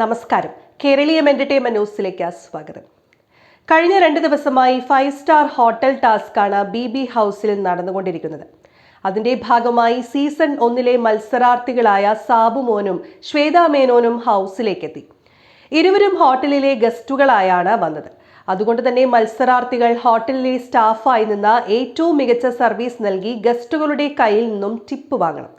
നമസ്കാരം. കേരളീയം എന്റർടൈൻമെന്റ് ന്യൂസിലേക്ക് സ്വാഗതം. കഴിഞ്ഞ രണ്ട് ദിവസമായി ഫൈവ് സ്റ്റാർ ഹോട്ടൽ ടാസ്കാണ് ബി ബി ഹൗസിൽ നടന്നുകൊണ്ടിരിക്കുന്നത്. അതിന്റെ ഭാഗമായി സീസൺ ഒന്നിലെ മത്സരാർത്ഥികളായ സാബു മോനും ശ്വേതാ മേനോനും ഹൗസിലേക്കെത്തി ഇരുവരും ഹോട്ടലിലെ ഗസ്റ്റുകളായാണ് വന്നത്. അതുകൊണ്ട് തന്നെ മത്സരാർത്ഥികൾ ഹോട്ടലിലെ സ്റ്റാഫായി നിന്ന് ഏറ്റവും മികച്ച സർവീസ് നൽകി ഗസ്റ്റുകളുടെ കയ്യിൽ നിന്നും ടിപ്പ് വാങ്ങണം.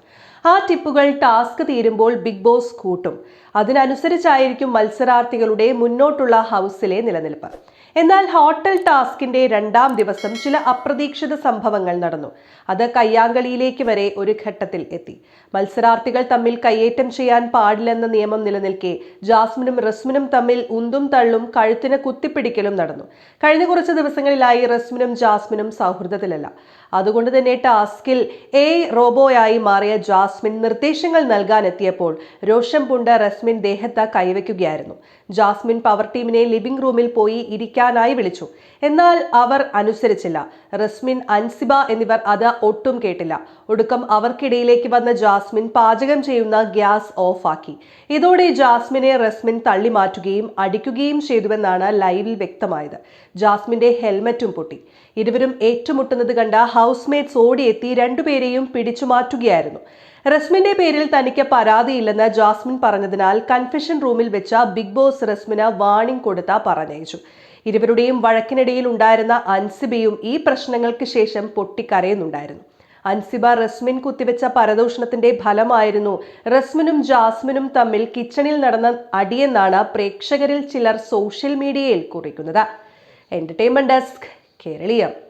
ആ ടിപ്പുകൾ ടാസ്ക് തീരുമ്പോൾ ബിഗ് ബോസ് കൂട്ടും. അതിനനുസരിച്ചായിരിക്കും മത്സരാർത്ഥികളുടെ മുന്നോട്ടുള്ള ഹൗസിലെ നിലനിൽപ്പ്. എന്നാൽ ഹോട്ടൽ ടാസ്കിന്റെ രണ്ടാം ദിവസം ചില അപ്രതീക്ഷിത സംഭവങ്ങൾ നടന്നു. അത് കയ്യാങ്കളിയിലേക്ക് വരെ ഒരു ഘട്ടത്തിൽ എത്തി. മത്സരാർത്ഥികൾ തമ്മിൽ കയ്യേറ്റം ചെയ്യാൻ പാടില്ലെന്ന നിയമം നിലനിൽക്കെ ജാസ്മിനും റസ്മിനും തമ്മിൽ ഉന്തും തള്ളും കഴുത്തിന് കുത്തിപ്പിടിക്കലും നടന്നു. കഴിഞ്ഞ കുറച്ച് ദിവസങ്ങളിലായി റസ്മിനും ജാസ്മിനും സൗഹൃദത്തിലല്ല. അതുകൊണ്ട് തന്നെ ടാസ്കിൽ എ റോബോയായി മാറിയ ജാസ്മിൻ നിർദ്ദേശങ്ങൾ നൽകാനെത്തിയപ്പോൾ രോഷം പൂണ്ട റസ്മിൻ ദേഹത്ത് കൈവയ്ക്കുകയായിരുന്നു. ജാസ്മിൻ പവർ ടീമിനെ ലിവിംഗ് റൂമിൽ പോയി ഇരിക്കാനായി വിളിച്ചു. എന്നാൽ അവർ അനുസരിച്ചില്ല. റസ്മിൻ അൻസിബ എന്നിവർ അത് ഒട്ടും കേട്ടില്ല. ഒടുക്കം അവർക്കിടയിലേക്ക് വന്ന ജാസ്മിൻ പാചകം ചെയ്യുന്ന ഗ്യാസ് ഓഫാക്കി ഇതോടെ ജാസ്മിനെ റസ്മിൻ തള്ളി മാറ്റുകയും അടിക്കുകയും ചെയ്തുവെന്നാണ് ലൈവിൽ വ്യക്തമായത്. ജാസ്മിന്റെ ഹെൽമറ്റും പൊട്ടി. ഇരുവരും ഏറ്റുമുട്ടുന്നത് കണ്ട ഹൗസ്മേറ്റ്സ് ഓടിയെത്തി രണ്ടുപേരെയും പിടിച്ചു മാറ്റുകയായിരുന്നു. റസ്മിന്റെ പേരിൽ തനിക്ക് പരാതിയില്ലെന്ന് ജാസ്മിൻ പറഞ്ഞതിനാൽ കൺഫെഷൻ റൂമിൽ വെച്ച ബിഗ് ബോസ് റസ്മിന് വാണിംഗ് കൊടുത്ത പറഞ്ഞയച്ചു. ഇരുവരുടെയും വഴക്കിനിടയിൽ ഉണ്ടായിരുന്ന അൻസിബയും ഈ പ്രശ്നങ്ങൾക്ക് ശേഷം പൊട്ടിക്കരയുന്നുണ്ടായിരുന്നു. അൻസിബ റസ്മിൻ കുത്തിവെച്ച പരദൂഷണത്തിന്റെ ഫലമായിരുന്നു റസ്മിനും ജാസ്മിനും തമ്മിൽ കിച്ചണിൽ നടന്ന അടിയെന്നാണ് പ്രേക്ഷകരിൽ ചിലർ സോഷ്യൽ മീഡിയയിൽ കുറിക്കുന്നത്. Entertainment desk Keraleeyam